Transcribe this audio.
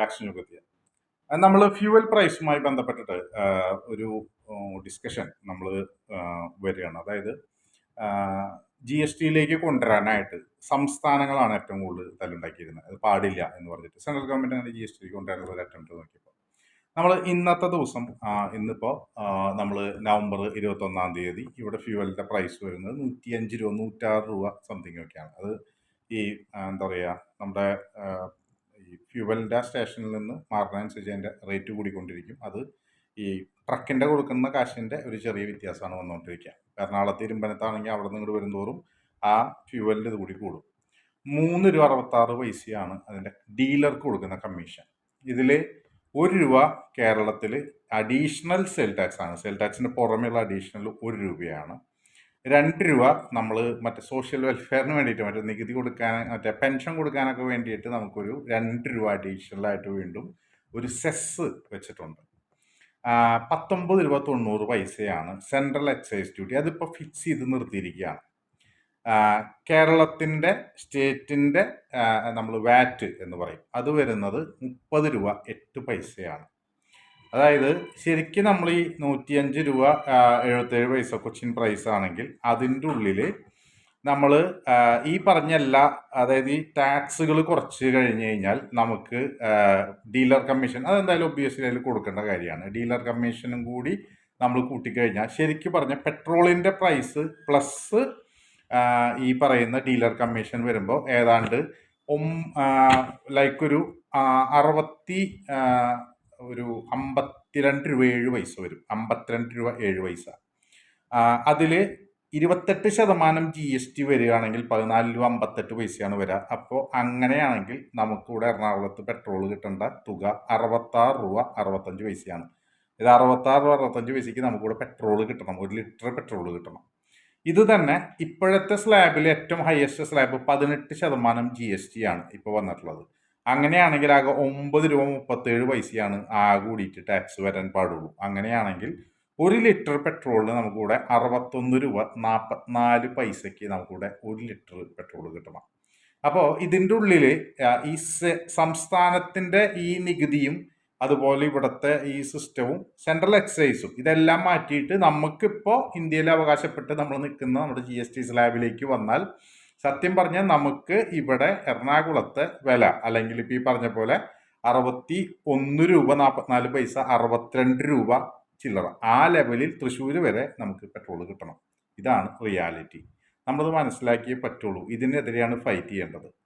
രാക്ഷൻ യുഗത്തിയ നമ്മൾ ഫ്യൂവൽ പ്രൈസുമായി ബന്ധപ്പെട്ടിട്ട് ഒരു ഡിസ്കഷൻ നമ്മൾ വരികയാണ്. അതായത് ജി എസ് ടിയിലേക്ക് കൊണ്ടുവരാനായിട്ട് സംസ്ഥാനങ്ങളാണ് ഏറ്റവും കൂടുതൽ തല്ലുണ്ടാക്കിയിരുന്നത് അത് പാടില്ല എന്ന് പറഞ്ഞിട്ട്. സെൻട്രൽ ഗവൺമെന്റ് അങ്ങനെ ജി എസ് ടി കൊണ്ടുവരാനുള്ള ഒരു അറ്റംപ്റ്റ് നോക്കിയപ്പോൾ നമ്മൾ ഇന്നത്തെ ദിവസം ഇന്നിപ്പോൾ നമ്മൾ നവംബർ ഇരുപത്തൊന്നാം തീയതി ഇവിടെ ഫ്യൂവലിന്റെ പ്രൈസ് വരുന്നത് നൂറ്റിയഞ്ച് രൂപ നൂറ്റാറ് രൂപ സംതിങ് ഒക്കെയാണ്. അത് ഈ എന്താ പറയുക നമ്മുടെ ആ, ഈ സ്റ്റേഷനിൽ നിന്ന് മാറുന്നതനുസരിച്ച് അതിന്റെ റേറ്റ് കൂടിക്കൊണ്ടിരിക്കും. അത് ഈ ട്രക്കിന്റെ കൊടുക്കുന്ന കാശിന്റെ ഒരു ചെറിയ വ്യത്യാസമാണ് വന്നുകൊണ്ടിരിക്കുക. എറണാകുളത്ത് ഇരുമ്പനത്താണെങ്കിൽ അവിടെ നിന്ന് ഇങ്ങോട്ട് വരുന്തോറും ആ ഫ്യൂവലിന്റെ ഇത് കൂടി കൂടും. മൂന്ന് രൂപ അറുപത്താറ് പൈസയാണ് അതിന്റെ ഡീലർക്ക് കൊടുക്കുന്ന കമ്മീഷൻ. ഇതിൽ ഒരു രൂപ കേരളത്തിൽ അഡീഷണൽ സെൽ ടാക്സ് ആണ് സെൽ ടാക്സിന് പുറമെയുള്ള അഡീഷണൽ ഒരു രൂപയാണ്. രണ്ട് രൂപ നമ്മൾ മറ്റേ സോഷ്യൽ വെൽഫെയറിന് വേണ്ടിയിട്ട് മറ്റേ നികുതി കൊടുക്കാൻ മറ്റേ പെൻഷൻ കൊടുക്കാനൊക്കെ വേണ്ടിയിട്ട് നമുക്കൊരു രണ്ട് രൂപ അഡീഷണൽ ആയിട്ട് വീണ്ടും ഒരു സെസ് വെച്ചിട്ടുണ്ട്. പത്തൊമ്പത് രൂപ തൊണ്ണൂറ് പൈസയാണ് സെൻട്രൽ എക്സൈസ് ഡ്യൂട്ടി അതിപ്പോൾ ഫിക്സ് ചെയ്ത് നിർത്തിയിരിക്കുകയാണ്. കേരളത്തിന്റെ സ്റ്റേറ്റിന്റെ നമ്മൾ വാറ്റ് എന്ന് പറയും. അത് വരുന്നത് മുപ്പത് രൂപ എട്ട് പൈസയാണ്. അതായത് ശരിക്കും നമ്മൾ ഈ നൂറ്റിയഞ്ച് രൂപ എഴുപത്തേഴ് പൈസ കൊച്ചിൻ പ്രൈസ് ആണെങ്കിൽ അതിന്റെ ഉള്ളിൽ നമ്മൾ ഈ പറഞ്ഞ എല്ലാ അതായത് ഈ ടാക്സുകൾ കുറച്ച് കഴിഞ്ഞ് കഴിഞ്ഞാൽ നമുക്ക് ഡീലർ കമ്മീഷൻ അതെന്തായാലും ഒബ്വിയസ്ലി അതിൽ കൊടുക്കേണ്ട കാര്യമാണ്. ഡീലർ കമ്മീഷനും കൂടി നമ്മൾ കൂട്ടിക്കഴിഞ്ഞാൽ ശരിക്കും പറഞ്ഞ പെട്രോളിന്റെ പ്രൈസ് പ്ലസ് ഈ പറയുന്ന ഡീലർ കമ്മീഷൻ വരുമ്പോൾ ഏതാണ്ട് ഒം ലൈക്ക് ഒരു അറുപത്തി ഒരു അമ്പത്തിരണ്ട് രൂപ ഏഴ് പൈസ വരും. അമ്പത്തിരണ്ട് രൂപ ഏഴ് പൈസ. അതിൽ ഇരുപത്തെട്ട് ശതമാനം ജി എസ് ടി വരികയാണെങ്കിൽ പതിനാല് രൂപ അമ്പത്തെട്ട് പൈസയാണ് വരിക അപ്പോൾ അങ്ങനെയാണെങ്കിൽ നമുക്കിവിടെ എറണാകുളത്ത് പെട്രോൾ കിട്ടേണ്ട തുക അറുപത്താറ് രൂപ അറുപത്തഞ്ച് പൈസയാണ്. ഇത് അറുപത്താറ് രൂപ അറുപത്തഞ്ച് പൈസയ്ക്ക് നമുക്കിവിടെ പെട്രോൾ കിട്ടണം. ഒരു ലിറ്റർ പെട്രോൾ കിട്ടണം. ഇത് തന്നെ ഇപ്പോഴത്തെ സ്ലാബിൽ ഏറ്റവും ഹയസ്റ്റ് സ്ലാബ് പതിനെട്ട് ശതമാനം ജി എസ് ടി ആണ് ഇപ്പോൾ വന്നിട്ടുള്ളത്. അങ്ങനെയാണെങ്കിൽ ആകെ ഒമ്പത് രൂപ മുപ്പത്തേഴ് പൈസയാണ് ആകെ കൂടിയിട്ട് ടാക്സ് വരാൻ പാടുള്ളൂ. അങ്ങനെയാണെങ്കിൽ ഒരു ലിറ്റർ പെട്രോളിന് നമുക്കിവിടെ അറുപത്തൊന്ന് രൂപ നാൽപ്പത്തിനാല് പൈസയ്ക്ക് നമുക്കിവിടെ ഒരു ലിറ്റർ പെട്രോൾ കിട്ടണം. അപ്പോൾ ഇതിന്റെ ഉള്ളിൽ ഈ സംസ്ഥാനത്തിന്റെ ഈ നികുതിയും അതുപോലെ ഇവിടുത്തെ ഈ സിസ്റ്റവും സെൻട്രൽ എക്സൈസും ഇതെല്ലാം മാറ്റിയിട്ട് നമുക്കിപ്പോൾ ഇന്ത്യയിൽ അവകാശപ്പെട്ട് നമ്മൾ നിൽക്കുന്ന നമ്മുടെ ജി എസ് ടി സ്ലാബിലേക്ക് വന്നാൽ സത്യം പറഞ്ഞാൽ നമുക്ക് ഇവിടെ എറണാകുളത്തെ വില അല്ലെങ്കിൽ ഇപ്പോൾ ഈ പറഞ്ഞ പോലെ അറുപത്തി ഒന്ന് രൂപ നാൽപ്പത്തിനാല് പൈസ അറുപത്തിരണ്ട് രൂപ ചില്ലറ. ആ ലെവലിൽ തൃശ്ശൂർ വരെ നമുക്ക് പെട്രോൾ കിട്ടണം. ഇതാണ് റിയാലിറ്റി. നമ്മളത് മനസ്സിലാക്കിയേ പറ്റുള്ളൂ. ഇതിനെതിരെയാണ് ഫൈറ്റ് ചെയ്യേണ്ടത്.